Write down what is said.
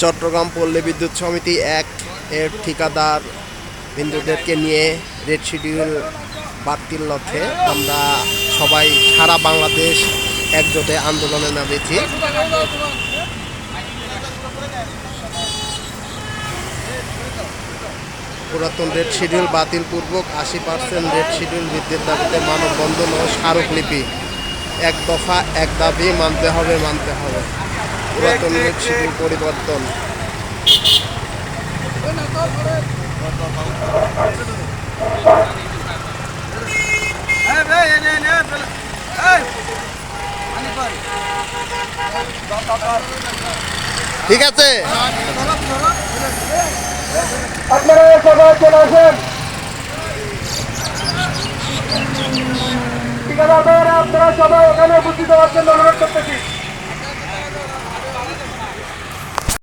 চট্টগ্রাম পল্লী বিদ্যুৎ সমিতি এক এর ঠিকাদার বিন্দুদেরকে নিয়ে রেড শিডিউল বাতিল লক্ষ্যে আমরা সবাই সারা বাংলাদেশ একজোটে আন্দোলনে নামেছি। পুরাতন রেড শিডিউল বাতিল পূর্বক আশি পার্সেন্ট রেড শিডিউল বৃদ্ধির দাবিতে মানববন্ধন ও স্মারকলিপি। এক দফা, এক দাবি, মানতে হবে মানতে হবে। পুরাতন শিডিউল পরিবর্তন? ঠিক আছে। আপনারা সবাই চলে আসেন। ভাইয়েরা আপনারা সবাই ওখানে উপস্থিত হওয়ার জন্য অনুরোধ করতেছি।